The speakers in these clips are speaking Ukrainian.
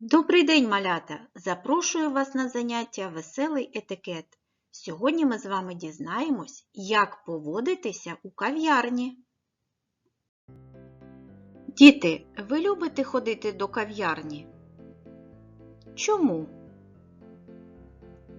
Добрий день, малята! Запрошую вас на заняття Веселий етикет. Сьогодні ми з вами дізнаємось, як поводитися у кав'ярні. Діти, ви любите ходити до кав'ярні? Чому?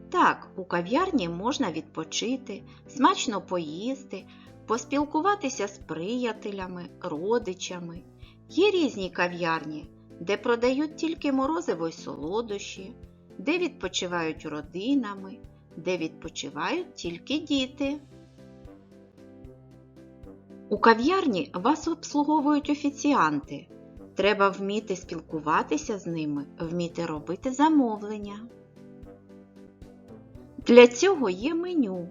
Так, у кав'ярні можна відпочити, смачно поїсти, поспілкуватися з приятелями, родичами. Є різні кав'ярні, де продають тільки морозиво й солодощі, де відпочивають родинами, де відпочивають тільки діти. У кав'ярні вас обслуговують офіціанти. Треба вміти спілкуватися з ними, вміти робити замовлення. Для цього є меню,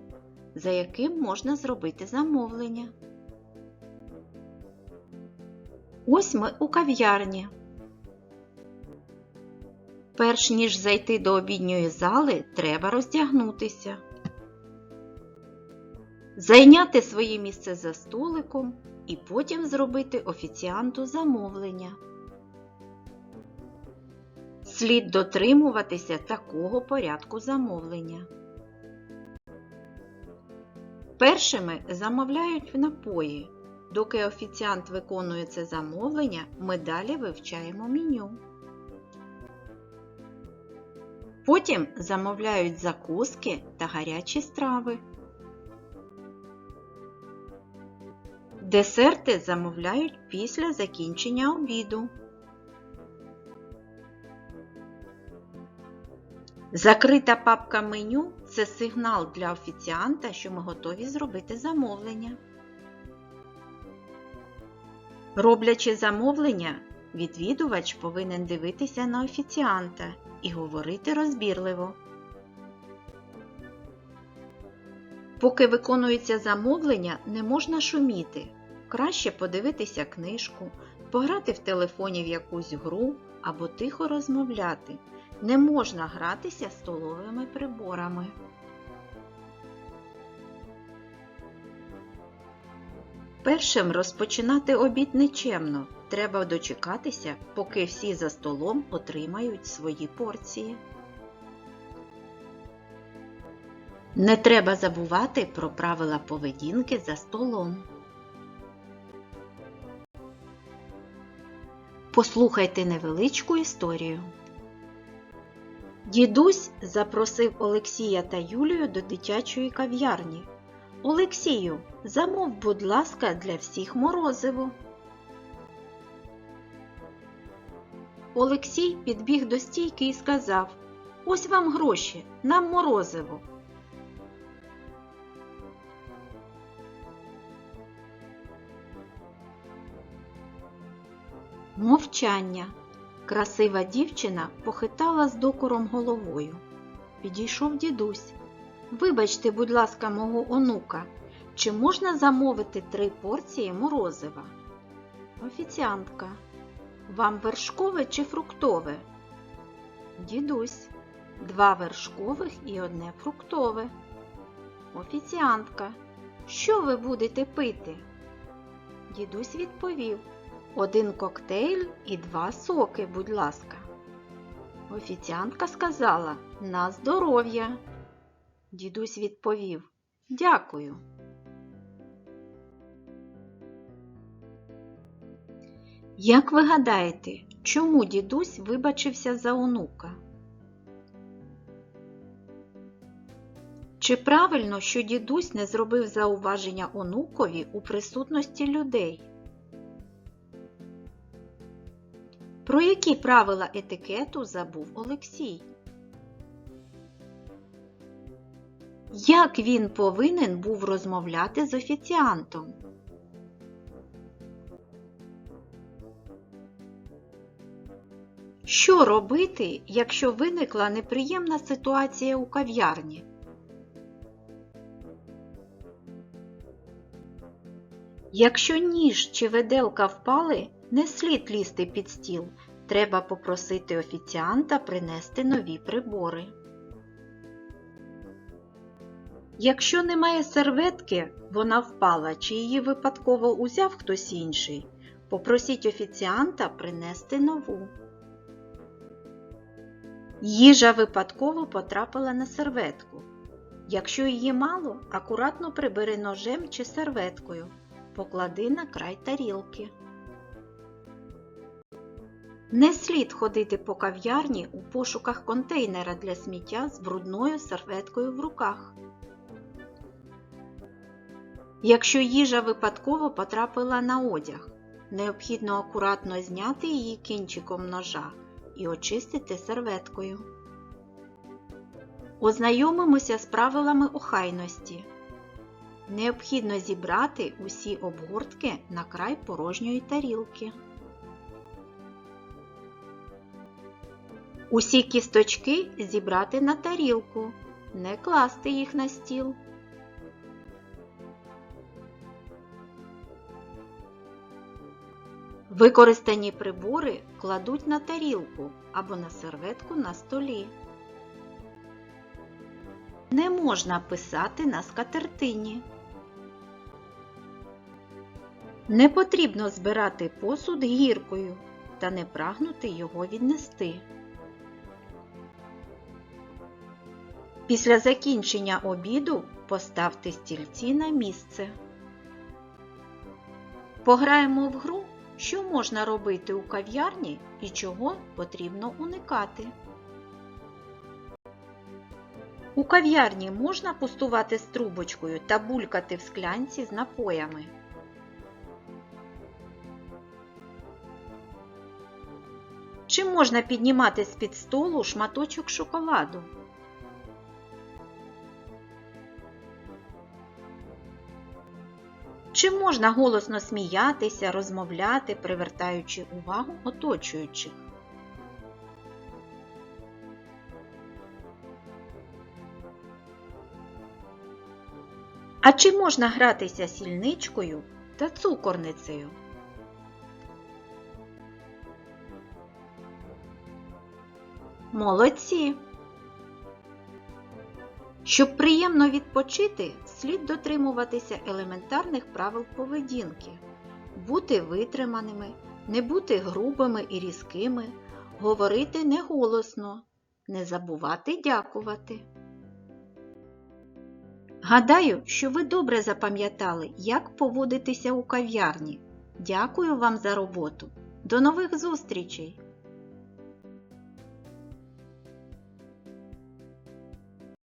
за яким можна зробити замовлення. Ось ми у кав'ярні. Перш ніж зайти до обідньої зали, треба роздягнутися. Зайняти своє місце за столиком і потім зробити офіціанту замовлення. Слід дотримуватися такого порядку замовлення. Першими замовляють напої. Доки офіціант виконує це замовлення, ми далі вивчаємо меню. Потім замовляють закуски та гарячі страви. Десерти замовляють після закінчення обіду. Закрита папка меню це сигнал для офіціанта, що ми готові зробити замовлення. Роблячи замовлення, відвідувач повинен дивитися на офіціанта і говорити розбірливо. Поки виконується замовлення, не можна шуміти. Краще подивитися книжку, пограти в телефоні в якусь гру або тихо розмовляти. Не можна гратися столовими приборами. Першим розпочинати обід нечемно. Треба дочекатися, поки всі за столом отримають свої порції. Не треба забувати про правила поведінки за столом. Послухайте невеличку історію. Дідусь запросив Олексія та Юлію до дитячої кав'ярні. Олексію, замов, будь ласка, для всіх морозиво. Олексій підбіг до стійки і сказав Ось вам гроші, нам морозиво. Мовчання. Красива дівчина похитала з докором головою. Підійшов дідусь. Вибачте, будь ласка, мого онука, чи можна замовити три порції морозива? Офіціантка. Вам вершкове чи фруктове? Дідусь. Два вершкових і одне фруктове. Офіціантка. Що ви будете пити? Дідусь відповів. Один коктейль і два соки, будь ласка. Офіціантка сказала на здоров'я. Дідусь відповів Дякую. Як ви гадаєте, чому дідусь вибачився за онука? Чи правильно, що дідусь не зробив зауваження онукові у присутності людей? Про які правила етикету забув Олексій? Як він повинен був розмовляти з офіціантом? Що робити, якщо виникла неприємна ситуація у кав'ярні? Якщо ніж чи виделка впали, не слід лізти під стіл. Треба попросити офіціанта принести нові прибори. Якщо немає серветки, вона впала чи її випадково узяв хтось інший, попросіть офіціанта принести нову. Їжа випадково потрапила на серветку. Якщо її мало, акуратно прибери ножем чи серветкою. Поклади на край тарілки. Не слід ходити по кав'ярні у пошуках контейнера для сміття з брудною серветкою в руках. Якщо їжа випадково потрапила на одяг, необхідно акуратно зняти її кінчиком ножа і очистити серветкою. Ознайомимося з правилами охайності. Необхідно зібрати усі обгортки на край порожньої тарілки. Усі кісточки зібрати на тарілку, не класти їх на стіл. Використані прибори кладуть на тарілку або на серветку на столі. Не можна писати на скатертині. Не потрібно збирати посуд гіркою та не прагнути його віднести. Після закінчення обіду поставте стільці на місце. Пограємо в гру, що можна робити у кав'ярні і чого потрібно уникати. У кав'ярні можна пустувати з трубочкою та булькати в склянці з напоями. Чи можна піднімати з-під столу шматочок шоколаду? Чи можна голосно сміятися, розмовляти, привертаючи увагу оточуючих? А чи можна гратися сільничкою та цукорницею? Молодці! Щоб приємно відпочити, слід дотримуватися елементарних правил поведінки, бути витриманими, не бути грубими і різкими, говорити неголосно, не забувати дякувати. Гадаю, що ви добре запам'ятали, як поводитися у кав'ярні. Дякую вам за роботу. До нових зустрічей!